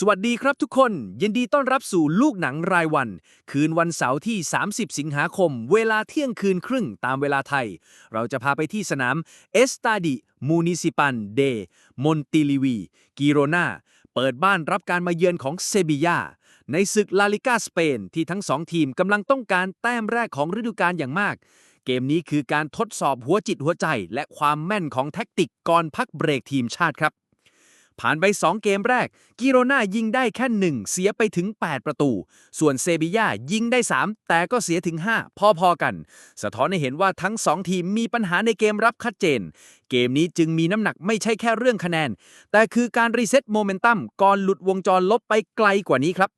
สวัสดีครับทุกคน ยินดีต้อนรับสู่ลูกหนังรายวัน คืนวันเสาร์ที่ 30 สิงหาคม เวลาเที่ยงคืนครึ่งตามเวลาไทย เราจะพาไปที่สนามเอสตาดิมูนิซิปันเดมอนติลิวีกิโรนาเปิดบ้านรับการมาเยือนของเซบียาในศึกลาลิกาสเปนที่ทั้งสองทีมกำลังต้องการแต้มแรกของฤดูกาลอย่างมาก เกมนี้คือการทดสอบหัวจิตหัวใจ และความแม่นของแท็กติกก่อนพักเบรกทีมชาติครับ ผ่านไป 2 เกมแรก กิโรนายิงได้แค่ 1 เสียไปถึง 8 ประตู ส่วนเซบีย่ายิงได้ 3 แต่ก็เสียถึง 5 พอๆกัน สะท้อนให้เห็นว่าทั้ง 2 ทีมมีปัญหาในเกมรับชัดเจน เกมนี้จึงมีน้ำหนักไม่ใช่แค่เรื่องคะแนน แต่คือการรีเซ็ตโมเมนตัมก่อนหลุดวงจรลบไปไกลกว่านี้ครับ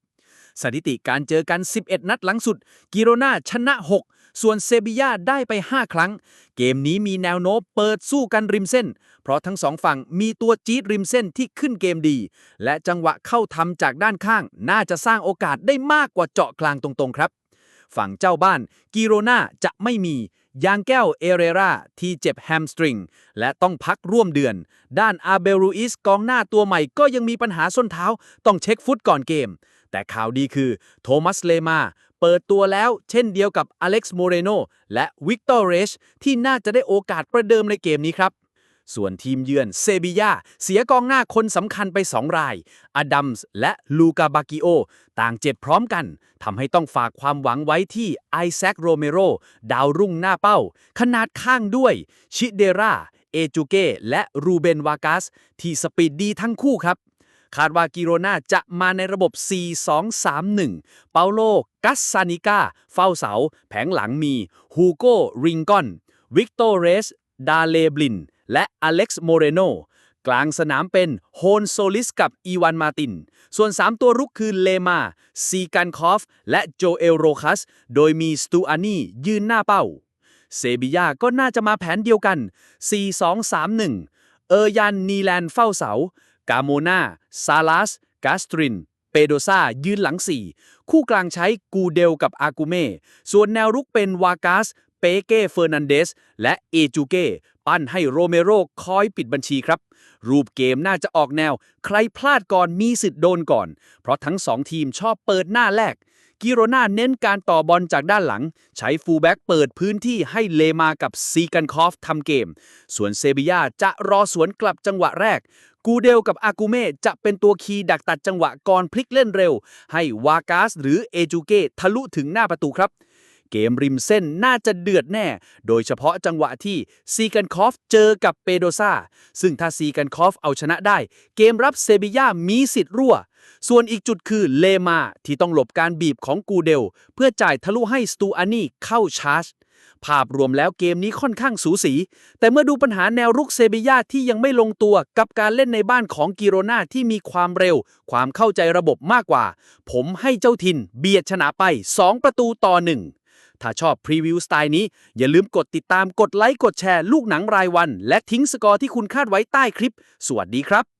สถิติการเจอกัน 11 นัดหลังสุด กิโรนาชนะ 6 ส่วนเซบียาได้ไป 5 ครั้ง เกมนี้มีแนวโน้มเปิดสู้กันริมเส้น เพราะทั้งสองฝั่งมีตัวจี๊ดริมเส้นที่ขึ้นเกมดี และจังหวะเข้าทำจากด้านข้าง น่าจะสร้างโอกาสได้มากกว่าเจาะกลางตรงๆครับ ฝั่งเจ้าบ้านกิโรนาจะไม่มียางแก้วเอเรราที่เจ็บแฮมสตริง และต้องพักร่วมเดือน ด้านอาเบรูอิสกองหน้าตัวใหม่ก็ยังมีปัญหาส้นเท้า ต้องเช็คฟุตก่อนเกม แต่ข่าวดีคือ โทมัสเลมา เปิดตัวแล้วเช่นเดียวกับอเล็กซ์โมเรโนและวิกตอร์เรชที่น่าจะได้โอกาสประเดิมในเกมนี้ครับ ส่วนทีมเยือนเซบียาเสียกองหน้าคนสำคัญไป 2 ราย อดัมส์และลูกาบากิโอ ต่างเจ็บพร้อมกันทำให้ต้องฝากความหวังไว้ที่ไอแซคโรเมโรดาวรุ่งหน้าเป้า ขนาดข้างด้วย ชิเดราเอจูเกและรูเบนวากัสที่สปีดดีทั้งคู่ครับ คาดว่ากิโรนาจะมาในระบบ 4-2-3-1 เปาโล กัสซานิกาเฝ้าเสา แผงหลังมี ฮูโก ริงกอน วิกโตเรส ดาเลบลิน และอเล็กซ์โมเรโนกลางสนามเป็นโฮนโซลิสกับอีวานมาติน ส่วน 3 ตัวรุกคือเลมา ซีกันคอฟ และโจเอลโรคัส โดยมีสตูอานี่ยืนหน้าเป้า เซบียาก็น่าจะมาแผนเดียวกัน 4-2-3-1 เออร์ยันนีแลนเฝ้าเสา กาโมนาซาลัสกาสตริน เปโดซายืนหลัง 4 คู่กลางใช้กูเดลกับอากูเม่ ส่วนแนวรุกเป็นวากาส เปเก้เฟอร์นันเดส และเอจูเก้ ปั้นให้โรเมโรคอยปิดบัญชีครับ รูปเกมน่าจะออกแนว ใครพลาดก่อนมีสิทธิ์โดนก่อน เพราะทั้งสองทีมชอบเปิดหน้าแรก กิโรนาเน้นการต่อบอลจากด้านหลัง ใช้ฟูลแบ็กเปิดพื้นที่ให้เลมากับซีกันคอฟทำเกม ส่วนเซบียาจะรอสวนกลับจังหวะแรก กูเดลกับอากูเม่จะเป็นตัวคีย์ดักตัดจังหวะก่อนพลิกเล่นเร็ว ให้วากาสหรือเอจูเก้ทะลุถึงหน้าประตูครับ เกมริมเส้นน่าจะเดือดแน่ โดยเฉพาะจังหวะที่ซีกันคอฟเจอกับเปโดซาซึ่งถ้าซีกันคอฟเอาชนะได้ เกมรับเซบียามีสิทธิ์รั่ว ส่วนอีกจุดคือเลมาที่ต้องหลบการบีบของกูเดล เพื่อจ่ายทะลุให้สตูอานี่เข้าชาร์จภาพรวมแล้วเกมนี้ค่อนข้างสูสี แต่เมื่อดูปัญหาแนวรุกเซบียาที่ยังไม่ลงตัวกับการเล่นในบ้านของกิโรนาที่มีความเร็ว ความเข้าใจระบบมากกว่า ผมให้เจ้าทินเบียดชนะไป 2 ประตูต่อหนึ่ง ถ้าชอบพรีวิวสไตล์นี้ อย่าลืมกดติดตามกดไลค์กดแชร์ ลูกหนังรายวัน และทิ้งสกอร์ที่คุณคาดไว้ใต้คลิป สวัสดีครับ